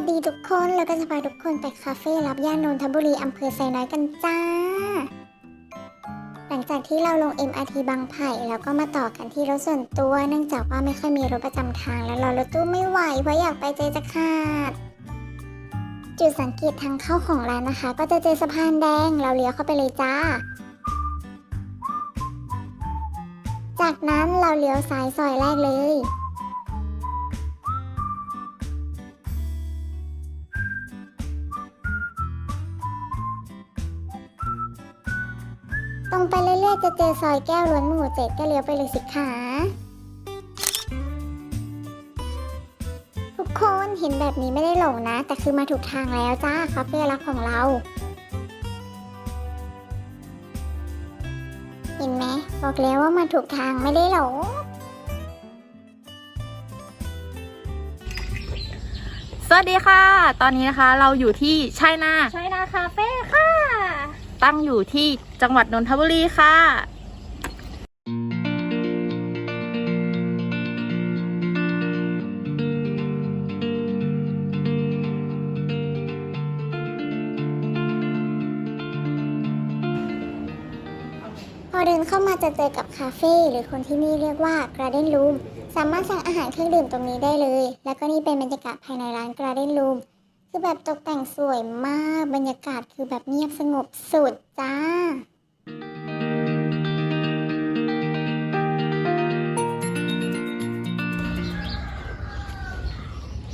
สวัสดีทุกคนเราจะพาทุกคนไปคาเฟ่รับย่านนนทบุรีอำเภอไซน้อยกันจ้า หลังจากที่เราลง MRT บางไผ่แล้วก็มาต่อกันที่รถส่วนตัว เนื่องจากว่าไม่ค่อยมีรถประจำทาง แล้วรอรถตู้ไม่ไหวเพราะอยากไปใจจะขาด จุดสังเกตทางเข้าของร้านนะคะ ก็จะเจอสะพานแดง เราเลี้ยวเข้าไปเลยจ้า จากนั้นเราเลี้ยวซ้ายซอยแรกเลย ตรงไปเรื่อยๆจะเจอซอยแก้วล้วนหมู่เจ็ดก็เลี้ยวไปเลยสิคะทุกคนเห็นแบบนี้ไม่ได้หลงนะ แต่คือมาถูกทางแล้วจ้าคาเฟ่รักของเรา เห็นไหมบอกแล้วว่ามาถูกทางไม่ได้หลงสวัสดีค่ะ ตอนนี้นะคะเราอยู่ที่ชัยนาใช่นาคาเฟ่ค่ะ ตั้งอยู่ที่ จังหวัดนนทบุรีค่ะพอเดินเข้ามาจะเจอกับคาเฟ่หรือคนที่นี่เรียกว่า Garden Room สามารถสั่งอาหารเครื่องดื่มตรงนี้ได้เลย แล้วก็นี่เป็นบรรยากาศภายในร้าน Garden Room คือแบบตกแต่งสวยมาก บรรยากาศคือแบบเงียบสงบสุดจ้า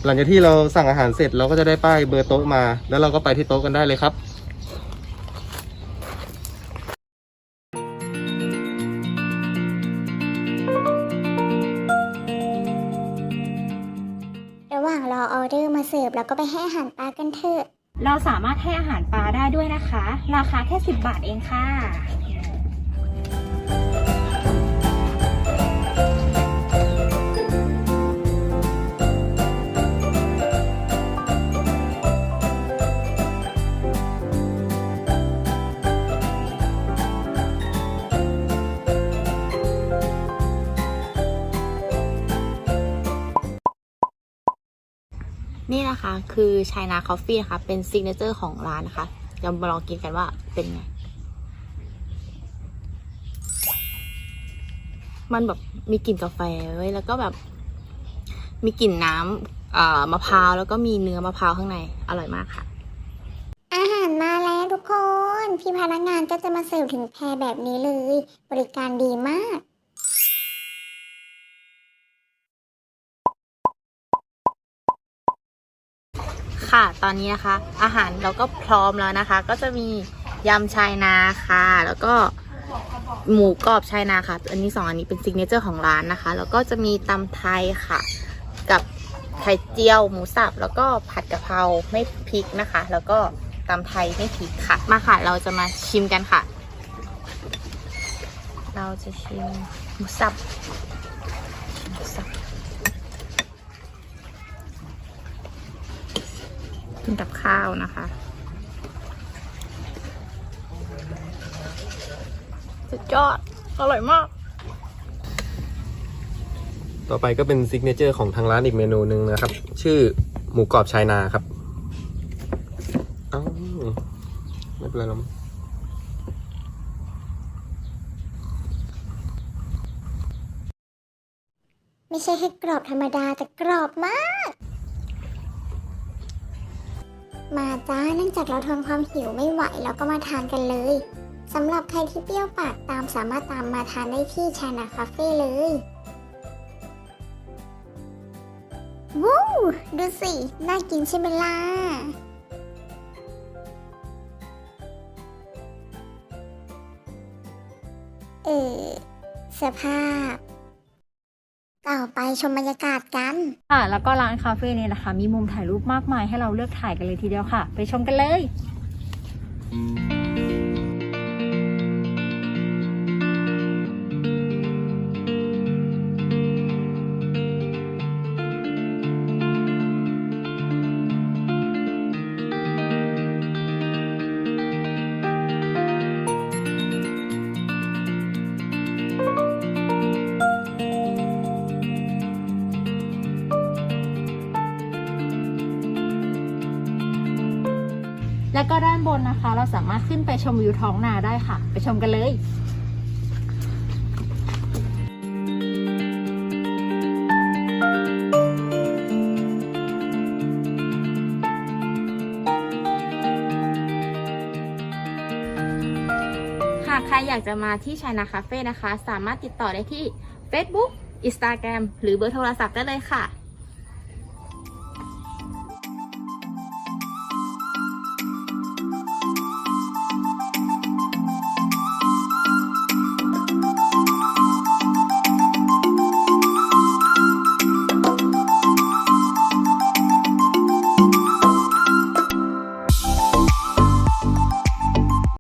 หลังจากที่เราสั่งอาหารเสร็จเราก็จะได้ป้ายเบอร์โต๊ะมา แล้วเราก็ไปที่โต๊ะกันได้เลยครับ ราอออเดอร์มาเสิร์ฟแล้วก็ไปให้อาหารปลากันเถอะ เราสามารถให้อาหารปลาได้ด้วยนะคะ ราคาแค่ 10 บาทเองค่ะ นี่นะคะคือชัยนาคอฟฟี่นะคะเป็นซิกเนเจอร์ของร้านนะคะเดี๋ยวมาลองกินกันว่าเป็นไง มันแบบมีกลิ่นกาแฟไว้แล้วก็แบบ มีกลิ่นน้ำมะพร้าวแล้วก็มีเนื้อมะพร้าวข้างในอร่อยมากค่ะ อาหารมาแล้วทุกคน พี่พนักงานก็จะมาเสิร์ฟถึงแพรแบบนี้เลย บริการดีมาก ค่ะ ตอนนี้นะคะ อาหารเราก็พร้อมแล้วนะคะ ก็จะมียำชายนาค่ะ แล้วก็หมูกรอบชายนาค่ะ อันนี้สองอันนี้เป็นซิกเนเจอร์ของร้านนะคะ แล้วก็จะมีตำไทยค่ะ กับไข่เจียว หมูสับ แล้วก็ผัดกะเพราไม่พริกนะคะ แล้วก็ตำไทยไม่พริกค่ะ มาค่ะ เราจะมาชิมกันค่ะ เราจะชิมหมูสับหมูสับ กินกับข้าวนะคะสุดยอดอร่อยมาก ต่อไปก็เป็นซิกเนเจอร์ของทางร้านอีกเมนูหนึ่งนะครับ ชื่อหมูกรอบชายนาครับเอ้าไม่เป็นไรหรอกมั้งไม่ใช่แค่กรอบธรรมดาแต่กรอบมาก มาจ้าเนื่องจากเราทนความหิวไม่ไหวแล้วก็มาทานกันเลยสำหรับใครที่เปรี้ยวปากตามสามารถตามมาทานได้ที่ชานาคาเฟ่เลยวู้ดูสิ น่ากินใช่ไหมล่ะเออสภาพ ชมบรรยากาศกันค่ะแล้วก็ร้านคาเฟ่เนี่ยนะคะ มีมุมถ่ายรูปมากมายให้เราเลือกถ่ายกันเลยทีเดียวค่ะ ไปชมกันเลย และก็ด้านบนนะคะ เราสามารถขึ้นไปชมวิวท้องนาได้ค่ะ ไปชมกันเลยหากใครอยากจะมาที่ชายนาคาเฟ่นะคะ สามารถติดต่อได้ที่ Facebook Instagram หรือเบอร์โทรศัพท์ได้เลยค่ะ